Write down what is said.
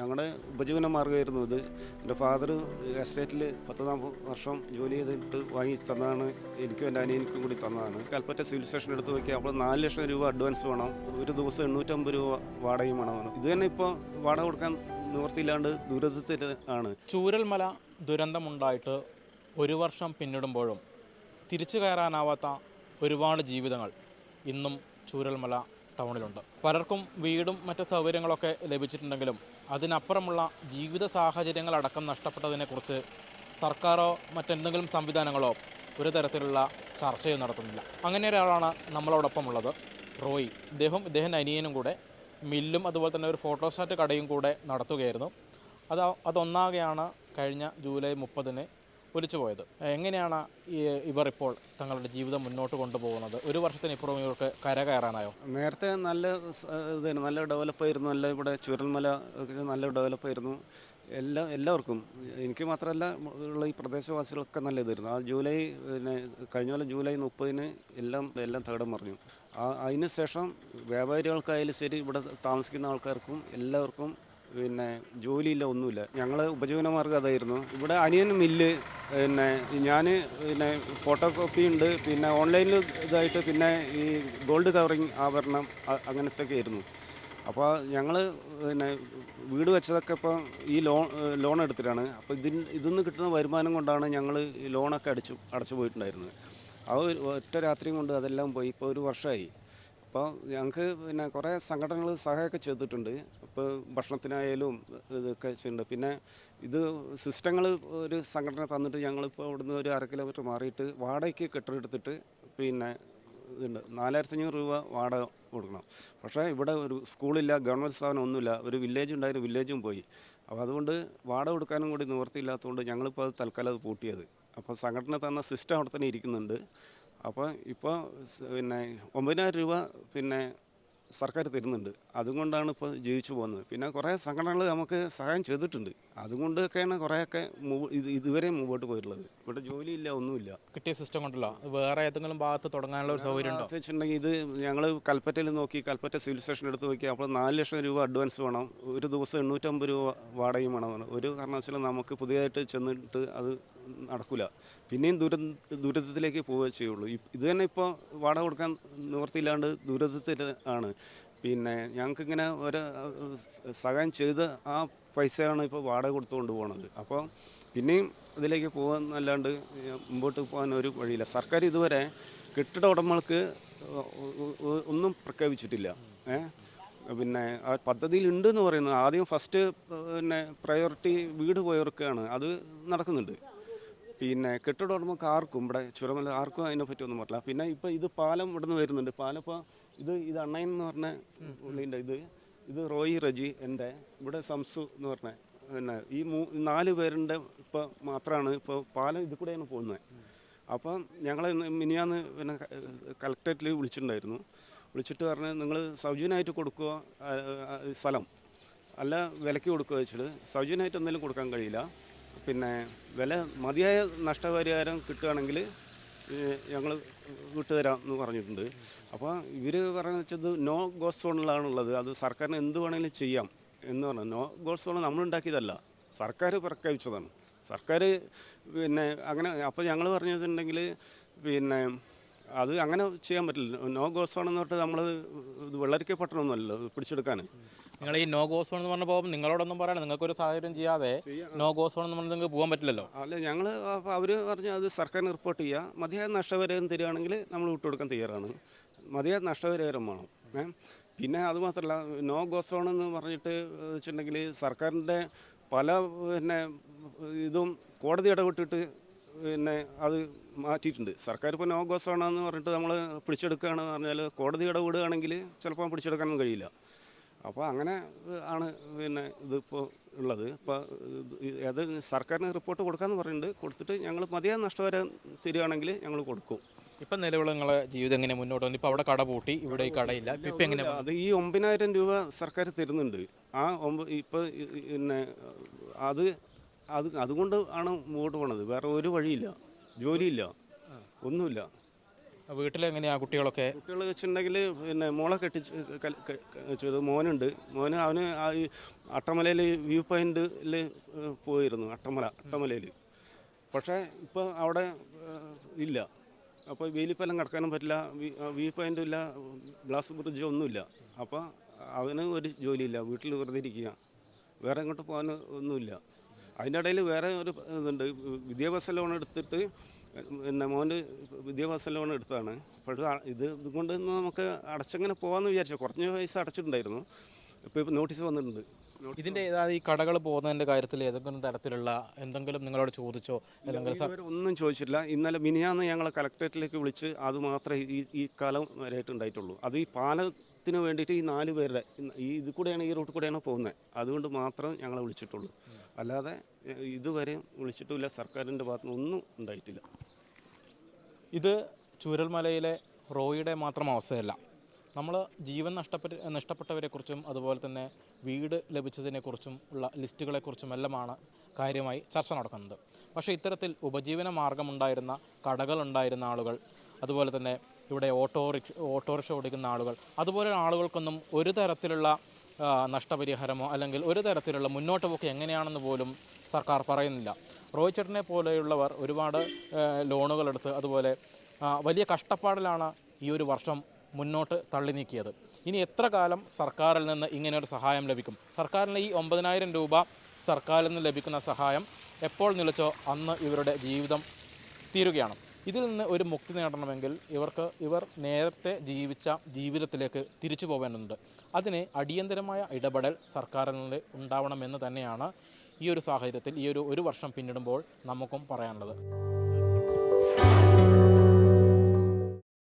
ഞങ്ങളുടെ ഉപജീവന മാർഗമായിരുന്നു ഇത്. എന്റെ ഫാദർ എസ്റ്റേറ്റിൽ പത്ത് വർഷം ജോലി ചെയ്തിട്ട് വാങ്ങി തന്നതാണ്. എനിക്കും എന്റെ അനിയനിക്കും കൂടി തന്നതാണ്. കൽപ്പറ്റ സിവിൽ സ്റ്റേഷൻ എടുത്ത് നോക്കിയാൽ അപ്പോൾ നാല് ലക്ഷം രൂപ അഡ്വാൻസ് വേണം. ഒരു ദിവസം എണ്ണൂറ്റമ്പത് രൂപ വാടകയും വേണം ഇത് തന്നെ ഇപ്പോൾ വാടക കൊടുക്കാൻ നിവൃത്തിയില്ലാണ്ട് ദുരിതത്തിൽ ആണ്. ചൂരൽമല ദുരന്തമുണ്ടായിട്ട് ഒരു വർഷം പിന്നിടുമ്പോഴും തിരിച്ചു കയറാനാവാത്ത ഒരുപാട് ജീവിതങ്ങൾ ഇന്നും ചൂരൽമല ടൗണിലുണ്ട്. പലർക്കും വീടും മറ്റ് സൗകര്യങ്ങളൊക്കെ ലഭിച്ചിട്ടുണ്ടെങ്കിലും അതിനപ്പുറമുള്ള ജീവിത സാഹചര്യങ്ങളടക്കം നഷ്ടപ്പെട്ടതിനെക്കുറിച്ച് സർക്കാരോ മറ്റെന്തെങ്കിലും സംവിധാനങ്ങളോ ഒരു തരത്തിലുള്ള ചർച്ചയും നടത്തുന്നില്ല. അങ്ങനെ ഒരാളാണ് നമ്മളോടൊപ്പം ഉള്ളത് റോയി ഇദ്ദേഹം ഇദ്ദേഹം അനിയനും കൂടെ മില്ലും അതുപോലെ തന്നെ ഒരു ഫോട്ടോസ്റ്റാറ്റ് കടയും കൂടെ നടത്തുകയായിരുന്നു. അത് അതൊന്നാകെയാണ് കഴിഞ്ഞ ജൂലൈ മുപ്പതിന് ഒലിച്ചു പോയത്. എങ്ങനെയാണ് ഇവർ ഇപ്പോൾ തങ്ങളുടെ ജീവിതം മുന്നോട്ട് കൊണ്ടുപോകുന്നത്? ഒരു വർഷത്തിന് ഇപ്പുറം ഇവർക്ക് കര കയറാനായോ? നേരത്തെ നല്ല ഇതായിരുന്നു. നല്ല ഡെവലപ്പായിരുന്നു നല്ല ഇവിടെ ചുരൽമല നല്ല നല്ല ഡെവലപ്പായിരുന്നു എല്ലാ എല്ലാവർക്കും. എനിക്ക് മാത്രമല്ല ഉള്ള ഈ പ്രദേശവാസികളൊക്കെ നല്ല ഇതായിരുന്നു. ആ ജൂലൈ പിന്നെ കഴിഞ്ഞ പോലെ ജൂലൈ മുപ്പതിന് എല്ലാം എല്ലാം തകിടം മറിഞ്ഞു. ആ അതിന് ശേഷം വ്യാപാരികൾക്കായാലും ശരി ഇവിടെ താമസിക്കുന്ന ആൾക്കാർക്കും എല്ലാവർക്കും പിന്നെ ജോലിയില്ല ഒന്നുമില്ല. ഞങ്ങൾ ഉപജീവന മാർഗം അതായിരുന്നു. ഇവിടെ അനിയൻ മില്ല് പിന്നെ ഞാൻ പിന്നെ ഫോട്ടോ കോപ്പി ഉണ്ട്. പിന്നെ ഓൺലൈനിൽ ഇതായിട്ട് പിന്നെ ഈ ഗോൾഡ് കവറിങ് ആഭരണം അങ്ങനത്തെയൊക്കെ ആയിരുന്നു. അപ്പോൾ ഞങ്ങൾ പിന്നെ വീട് വെച്ചതൊക്കെ ഇപ്പോൾ ഈ ലോൺ ലോൺ എടുത്തിട്ടാണ്. അപ്പോൾ ഇതിൽ നിന്ന് കിട്ടുന്ന വരുമാനം കൊണ്ടാണ് ഞങ്ങൾ ലോണൊക്കെ അടിച്ചു അടച്ചു പോയിട്ടുണ്ടായിരുന്നത്. ആ ഒറ്റ രാത്രിയും കൊണ്ട് അതെല്ലാം പോയി. ഇപ്പോൾ ഒരു വർഷമായി അപ്പോൾ ഞങ്ങൾക്ക് പിന്നെ കുറേ സംഘടനകൾ സഹായമൊക്കെ ചെയ്തിട്ടുണ്ട്. ഇപ്പോൾ ഭക്ഷണത്തിനായാലും ഇതൊക്കെ ചെയ്യുന്നുണ്ട്. പിന്നെ ഇത് സിസ്റ്റങ്ങൾ ഒരു സംഘടന തന്നിട്ട് ഞങ്ങളിപ്പോൾ ഇവിടുന്ന് ഒരു അര കിലോമീറ്റർ മാറിയിട്ട് വാടകയ്ക്ക് കെട്ടിടെടുത്തിട്ട് പിന്നെ ഇതുണ്ട്. നാലായിരത്തി അഞ്ഞൂറ് രൂപ വാടക കൊടുക്കണം. പക്ഷേ ഇവിടെ ഒരു സ്കൂളില്ല ഗവൺമെന്റ് സ്ഥാപനം ഒന്നുമില്ല. ഒരു വില്ലേജ് ഉണ്ടായിരുന്നു വില്ലേജും പോയി. അപ്പോൾ അതുകൊണ്ട് വാടക കൊടുക്കാനും കൂടി നിവൃത്തിയില്ലാത്തതുകൊണ്ട് ഞങ്ങളിപ്പോൾ അത് തൽക്കാലം അത് പൂട്ടിയത്. അപ്പോൾ സംഘടന തന്ന സിസ്റ്റം അവിടെ തന്നെ ഇരിക്കുന്നുണ്ട്. അപ്പോൾ ഇപ്പോൾ പിന്നെ ഒമ്പതിനായിരം രൂപ പിന്നെ സർക്കാർ തരുന്നുണ്ട്. അതുകൊണ്ടാണ് ഇപ്പോൾ ജീവിച്ചു പോകുന്നത്. പിന്നെ കുറേ സംഘടനകൾ നമുക്ക് സഹായം ചെയ്തിട്ടുണ്ട്. അതുകൊണ്ടൊക്കെയാണ് കുറേയൊക്കെ ഇത് ഇതുവരെ മുമ്പോട്ട് പോയിട്ടുള്ളത്. ഇവിടെ ജോലിയില്ല ഒന്നുമില്ല. കിട്ടിയ സിസ്റ്റം കൊണ്ടല്ലോ. വേറെ ഏതെങ്കിലും ഭാഗത്ത് തുടങ്ങാനുള്ള ഒരു സൗകര്യം ഉണ്ടോ? വെച്ചിട്ടുണ്ടെങ്കിൽ ഇത് ഞങ്ങൾ കൽപ്പറ്റയിൽ നോക്കി കൽപ്പറ്റ സിവിൽ സ്റ്റേഷൻ എടുത്ത് നോക്കി അപ്പോൾ നാല് ലക്ഷം രൂപ അഡ്വാൻസ് വേണം. ഒരു ദിവസം എണ്ണൂറ്റമ്പത് രൂപ വാടകയും വേണം. ഒരു കാരണവശാലും നമുക്ക് പുതിയതായിട്ട് ചെന്നിട്ട് അത് നടക്കില്ല പിന്നെയും ദുര ദുരിതത്തിലേക്ക് പോവുകയേ ചെയ്യുള്ളൂ. ഇത് തന്നെ ഇപ്പോൾ വാടക കൊടുക്കാൻ നിവൃത്തിയില്ലാണ്ട് ദുരിതത്തിൽ ആണ്. പിന്നെ ഞങ്ങൾക്കിങ്ങനെ ഒരു സഹായം ചെയ്ത് ആ പൈസയാണ് ഇപ്പോൾ വാടക കൊടുത്തുകൊണ്ട് പോകുന്നത് അപ്പോൾ പിന്നെയും ഇതിലേക്ക് പോകാന്നല്ലാണ്ട് മുമ്പോട്ട് പോകാൻ ഒരു വഴിയില്ല. സർക്കാർ ഇതുവരെ കെട്ടിട ഉടമകൾക്ക് ഒന്നും പ്രഖ്യാപിച്ചിട്ടില്ല. പിന്നെ ആ പദ്ധതിയിൽ ഉണ്ട് എന്ന് പറയുന്നത് ആദ്യം ഫസ്റ്റ് പിന്നെ പ്രയോറിറ്റി വീട് പോയവർക്കാണ്. അത് നടക്കുന്നുണ്ട്. പിന്നെ കെട്ടിട ഉടമക്ക് ആർക്കും ഇവിടെ ചുരമല ആർക്കും അതിനെപ്പറ്റി ഒന്നും പറയില്ല പിന്നെ ഇപ്പോൾ ഇത് പാലം ഇവിടെ നിന്ന് വരുന്നുണ്ട്. പാലം ഇപ്പോൾ ഇത് ഇത് അണ്ണയൻ എന്ന് പറഞ്ഞ പുള്ളിന്റെ ഇത്. ഇത് റോയി റജി എന്റെ. ഇവിടെ സംസു എന്ന് പറഞ്ഞ പിന്നെ ഈ മൂ നാല് പേരുടെ ഇപ്പോൾ മാത്രമാണ് ഇപ്പോൾ പാലം ഇതിൽ കൂടെയാണ് പോകുന്നത്. അപ്പം ഞങ്ങൾ മിനിയാന്ന് പിന്നെ കളക്ടറേറ്റിൽ വിളിച്ചിട്ടുണ്ടായിരുന്നു. വിളിച്ചിട്ട് പറഞ്ഞ് നിങ്ങൾ സൗജന്യമായിട്ട് കൊടുക്കുക സ്ഥലം. അല്ല വിലയ്ക്ക് കൊടുക്കുക വെച്ചിട്ട് സൗജന്യമായിട്ട് എന്തെങ്കിലും കൊടുക്കാൻ കഴിയില്ല. പിന്നെ വില മതിയായ നഷ്ടപരിഹാരം കിട്ടുകയാണെങ്കിൽ ഞങ്ങൾ വിട്ടുതരാം എന്ന് പറഞ്ഞിട്ടുണ്ട്. അപ്പോൾ ഇവർ പറയുന്നത് വെച്ചത് നോ ഗോ സോണിലാണുള്ളത് അത് സർക്കാരിന് എന്ത് വേണമെങ്കിലും ചെയ്യാം എന്ന് പറഞ്ഞു. നോ ഗോ സോൺ നമ്മളുണ്ടാക്കിയതല്ല സർക്കാർ പ്രഖ്യാപിച്ചതാണ്. സർക്കാർ പിന്നെ അങ്ങനെ അപ്പോൾ ഞങ്ങൾ പറഞ്ഞിട്ടുണ്ടെങ്കിൽ പിന്നെ അത് അങ്ങനെ ചെയ്യാൻ പറ്റില്ല. നോ ഗോ സോൺ എന്ന് പറഞ്ഞിട്ട് നമ്മൾ ഇത് വെള്ളരിക്ക പട്ടണമൊന്നുമല്ലോ പിടിച്ചെടുക്കാൻ നിങ്ങൾ ഈ നോ ഗോ സോൺ എന്ന് പറഞ്ഞപ്പോൾ നിങ്ങളോടൊന്നും പറയണം നിങ്ങൾക്കൊരു സാഹചര്യം ചെയ്യാതെ നോ ഗോ സോൺ എന്ന് പറഞ്ഞാൽ നിങ്ങൾക്ക് പോകാൻ പറ്റില്ലല്ലോ. അല്ല ഞങ്ങൾ അവർ പറഞ്ഞു അത് സർക്കാരിന് റിപ്പോർട്ട് ചെയ്യുക മതിയായ നഷ്ടപരിഹാരം തരികയാണെങ്കിൽ നമ്മൾ വിട്ടുകൊടുക്കാൻ തയ്യാറാണ്. മതിയായ നഷ്ടപരിഹാരം വേണം. പിന്നെ അതുമാത്രമല്ല നോ ഗോ സോൺ എന്ന് പറഞ്ഞിട്ട് വെച്ചിട്ടുണ്ടെങ്കിൽ സർക്കാരിന്റെ പല പിന്നെ ഇതും കോടതി ഇടപെട്ടിട്ട് പിന്നെ അത് മാറ്റിയിട്ടുണ്ട്. സർക്കാർ ഇപ്പോൾ നോ ഗോസ് ആണെന്ന് പറഞ്ഞിട്ട് നമ്മൾ പിടിച്ചെടുക്കുകയാണെന്ന് പറഞ്ഞാൽ കോടതി ഇടപെടുകയാണെങ്കിൽ ചിലപ്പോൾ പിടിച്ചെടുക്കാനൊന്നും കഴിയില്ല. അപ്പോൾ അങ്ങനെ ആണ് പിന്നെ ഇതിപ്പോൾ ഉള്ളത്. ഇപ്പോൾ അത് സർക്കാരിന് റിപ്പോർട്ട് കൊടുക്കാമെന്ന് പറയുന്നുണ്ട് കൊടുത്തിട്ട് ഞങ്ങൾ മതിയായ വരെ തരികയാണെങ്കിൽ ഞങ്ങൾ കൊടുക്കും. ഇപ്പം നിലവിൽ നിങ്ങളെ ജീവിതം എങ്ങനെ മുന്നോട്ട് വന്നു? ഇപ്പോൾ അവിടെ കട പൂട്ടി ഇവിടെ ഈ കടയില്ല. ഇപ്പം എങ്ങനെ അത് ഈ ഒമ്പതിനായിരം രൂപ സർക്കാർ തരുന്നുണ്ട്. ആ ഒമ്പ ഇപ്പോൾ പിന്നെ അത് അത് അതുകൊണ്ട് ആണ് മുമ്പോട്ട് പോണത്. വേറെ ഒരു വഴിയില്ല. ജോലിയില്ല. ഒന്നുമില്ല. വീട്ടിലെങ്ങനെയാ കുട്ടികളൊക്കെ? കുട്ടികൾ വെച്ചിട്ടുണ്ടെങ്കിൽ പിന്നെ മോളെ കെട്ടിച്ച് ചെയ്തു. മോനുണ്ട്. മോന് അവന് ആ ഈ അട്ടമലയിൽ വ്യൂ പോയിന്റിൽ പോയിരുന്നു. അട്ടമല അട്ടമലയിൽ പക്ഷേ ഇപ്പോൾ അവിടെ ഇല്ല. അപ്പോൾ വെയിലിപ്പെല്ലാം കിടക്കാനും പറ്റില്ല. വ്യൂ പോയിന്റും ഇല്ല. ഗ്ലാസ് ബ്രിഡ്ജ് ഒന്നുമില്ല. അപ്പോൾ അവന് ഒരു ജോലിയില്ല. വീട്ടിൽ വെറുതെ ഇരിക്കുക. വേറെ എങ്ങോട്ട് പോകാൻ ഒന്നുമില്ല. അതിന്റെ ഇടയിൽ വേറെ ഒരു ഇതുണ്ട്. വിദ്യാഭ്യാസ ലോൺ എടുത്തിട്ട് പിന്നെ മോന്റെ വിദ്യാഭ്യാസ ലോൺ എടുത്തതാണ് പക്ഷേ ഇത് ഇതുകൊണ്ട് നമുക്ക് അടച്ചങ്ങനെ പോകാമെന്ന് വിചാരിച്ചു. കുറഞ്ഞ പൈസ അടച്ചിട്ടുണ്ടായിരുന്നു. ഇപ്പോൾ ഇപ്പോൾ നോട്ടീസ് വന്നിട്ടുണ്ട്. ഇതിന്റെ അതായത് ഈ കടകൾ പോകുന്നതിന്റെ കാര്യത്തിൽ ഏതെങ്കിലും തരത്തിലുള്ള എന്തെങ്കിലും നിങ്ങളോട് ചോദിച്ചോ? അല്ലെങ്കിൽ ഒന്നും ചോദിച്ചിട്ടില്ല. ഇന്നലെ മിനിയാന്ന് ഞങ്ങൾ കലക്ടറേറ്റിലേക്ക് വിളിച്ച് അത് മാത്രമേ ഈ ഈ കാലം വരെയായിട്ട് ഉണ്ടായിട്ടുള്ളൂ. അത് ഈ പാലത്തിന് വേണ്ടിയിട്ട് ഈ നാല് പേരുടെ ഈ ഇത് കൂടെയാണ് ഈ റൂട്ട് കൂടെയാണ് പോകുന്നത്. അതുകൊണ്ട് മാത്രം ഞങ്ങളെ വിളിച്ചിട്ടുള്ളൂ. അല്ലാതെ ഇതുവരെ വിളിച്ചിട്ടുമില്ല. സർക്കാരിന്റെ ഭാഗത്തുനിന്ന് ഒന്നും ഉണ്ടായിട്ടില്ല. ഇത് ചൂരൽമലയിലെ റോയിയുടെ മാത്രം അവസ്ഥയല്ല. നമ്മൾ ജീവൻ നഷ്ടപ്പെട്ട നഷ്ടപ്പെട്ടവരെക്കുറിച്ചും അതുപോലെ തന്നെ വീട് ലഭിച്ചതിനെക്കുറിച്ചും ഉള്ള ലിസ്റ്റുകളെക്കുറിച്ചും എല്ലാമാണ് കാര്യമായി ചർച്ച നടക്കുന്നത്. പക്ഷേ ഇത്തരത്തിൽ ഉപജീവന മാർഗമുണ്ടായിരുന്ന കടകളുണ്ടായിരുന്ന ആളുകൾ അതുപോലെ തന്നെ ഇവിടെ ഓട്ടോറിക്ഷ ഓട്ടോറിക്ഷ ഓടിക്കുന്ന ആളുകൾ. അതുപോലെ ആളുകൾക്കൊന്നും ഒരു തരത്തിലുള്ള നഷ്ടപരിഹാരമോ അല്ലെങ്കിൽ ഒരു തരത്തിലുള്ള മുന്നോട്ട് പോക്ക് എങ്ങനെയാണെന്ന് പോലും സർക്കാർ പറയുന്നില്ല. റോഹിത് ചേട്ടനെ പോലെയുള്ളവർ ഒരുപാട് ലോണുകളെടുത്ത് അതുപോലെ വലിയ കഷ്ടപ്പാടിലാണ് ഈ ഒരു വർഷം മുന്നോട്ട് തള്ളി നീക്കിയത് ഇനി എത്ര കാലം സർക്കാരിൽ നിന്ന് ഇങ്ങനെയൊരു സഹായം ലഭിക്കും? സർക്കാരിന് ഈ ഒമ്പതിനായിരം രൂപ സർക്കാരിൽ നിന്ന് ലഭിക്കുന്ന സഹായം എപ്പോൾ നിലച്ചോ അന്ന് ഇവരുടെ ജീവിതം തീരുകയാണ്. ഇതിൽ നിന്ന് ഒരു മുക്തി നേടണമെങ്കിൽ ഇവർക്ക് ഇവർ നേരത്തെ ജീവിച്ച ജീവിതത്തിലേക്ക് തിരിച്ചു പോകേണ്ടതുണ്ട് അതിന് അടിയന്തരമായ ഇടപെടൽ സർക്കാരിൽ നിന്ന് ഉണ്ടാവണമെന്ന് തന്നെയാണ് ഈ ഒരു സാഹചര്യത്തിൽ ഈ ഒരു ഒരു വർഷം പിന്നിടുമ്പോൾ നമുക്കും പറയാനുള്ളത്.